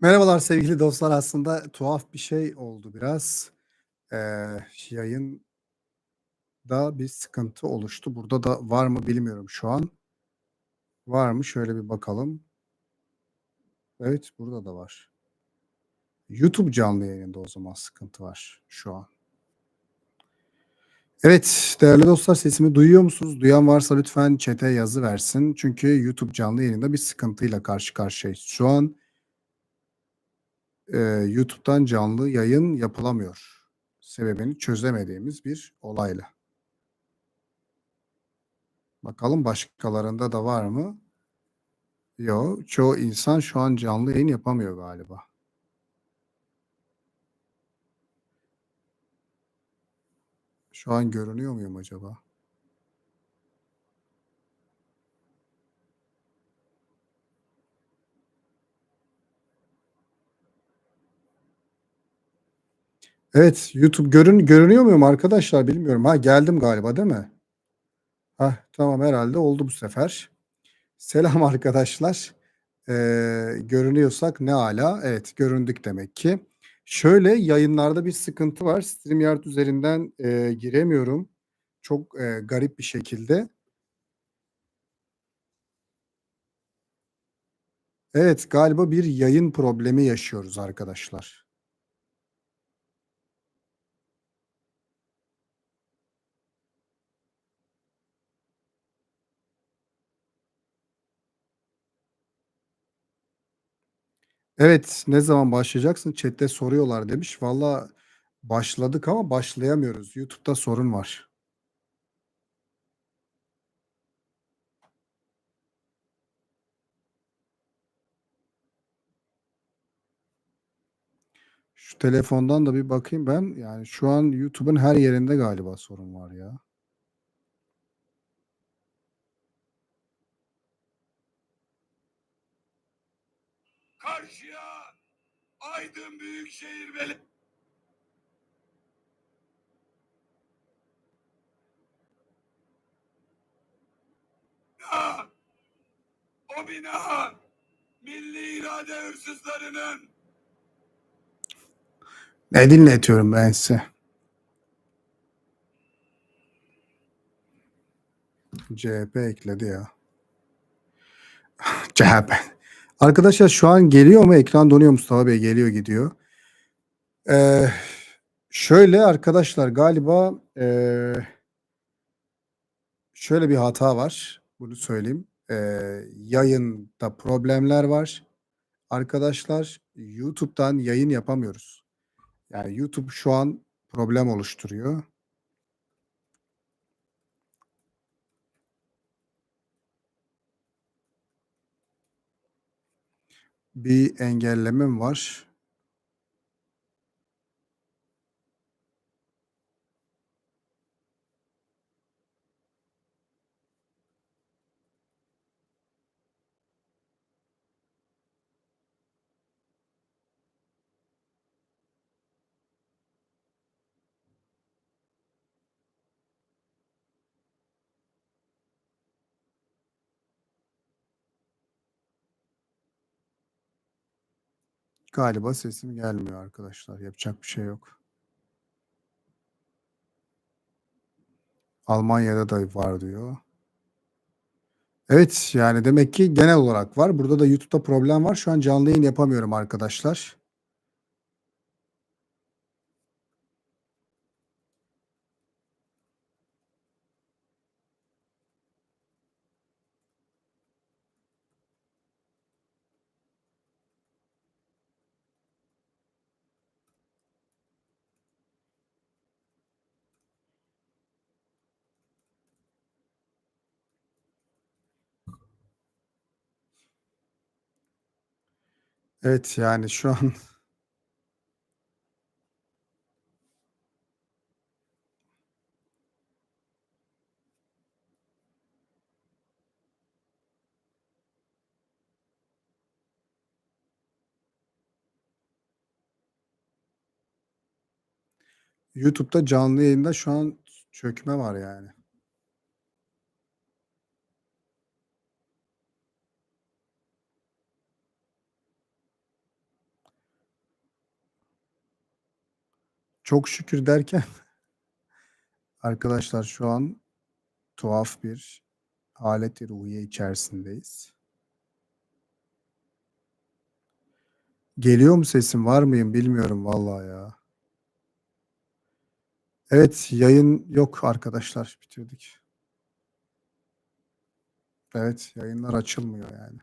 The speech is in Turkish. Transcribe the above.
Merhabalar sevgili dostlar. Aslında tuhaf bir şey oldu biraz. Eee, yayında bir sıkıntı oluştu. Burada da var mı bilmiyorum şu an. Var mı? Şöyle bir bakalım. Evet, burada da var. YouTube canlı yayında o zaman sıkıntı var şu an. Evet, değerli dostlar sesimi duyuyor musunuz? Duyan varsa lütfen chat'e yazı versin. Çünkü YouTube canlı yayında bir sıkıntıyla karşı karşıyayız. Şu an eee, YouTube'dan canlı yayın yapılamıyor. Sebebini çözemediğimiz bir olayla. Bakalım başkalarında da var mı? Yo, çoğu insan şu an canlı yayın yapamıyor galiba. Şu an görünüyor muyum acaba? Evet, YouTube görün görünüyor muyum arkadaşlar bilmiyorum. Ha, geldim galiba değil mi? Hah, tamam herhâlde oldu bu sefer. Selam arkadaşlar. Eee, görünüyorsak ne âlâ. Evet, göründük demek ki. Şöyle, yayınlarda bir sıkıntı var. StreamYard üzerinden, eee, giremiyorum. Çok, eee, garip bir şekilde. Evet, galiba bir yayın problemi yaşıyoruz arkadaşlar. Evet, ne zaman başlayacaksın? Chat'te soruyorlar demiş. Valla başladık ama başlayamıyoruz. YouTube'da sorun var. Şu telefondan da bir bakayım ben. Yani şu an YouTube'un her yerinde galiba sorun var ya. Karşıya Aydın Büyükşehir Beli Ya, o bina milli irade hırsızlarının Ne dinletiyorum ben size? CHP ekledi ya. CHP. Arkadaşlar şu an geliyor mu? Ekran donuyor Mustafa Bey. Geliyor gidiyor. Eee, şöyle arkadaşlar galiba, eee şöyle bir hata var. Bunu söyleyeyim. Eee, yayında problemler var. Arkadaşlar YouTube'dan yayın yapamıyoruz. Yani YouTube şu an problem oluşturuyor. Bir engellemem var. Galiba sesim gelmiyor arkadaşlar. Yapacak bir şey yok. Almanya'da da var diyor. Evet, yani demek ki genel olarak var. Burada da YouTube'da problem var. Şu an canlı yayın yapamıyorum arkadaşlar. Evet, yani şu an YouTube'da canlı yayında şu an çökme var yani. Çok şükür derken arkadaşlar şu an tuhaf bir haleti ruhiye içerisindeyiz. Geliyor mu sesim? Var mıyım? Bilmiyorum vallahi ya. Evet, yayın yok arkadaşlar. Bitirdik. Evet, yayınlar açılmıyor yani.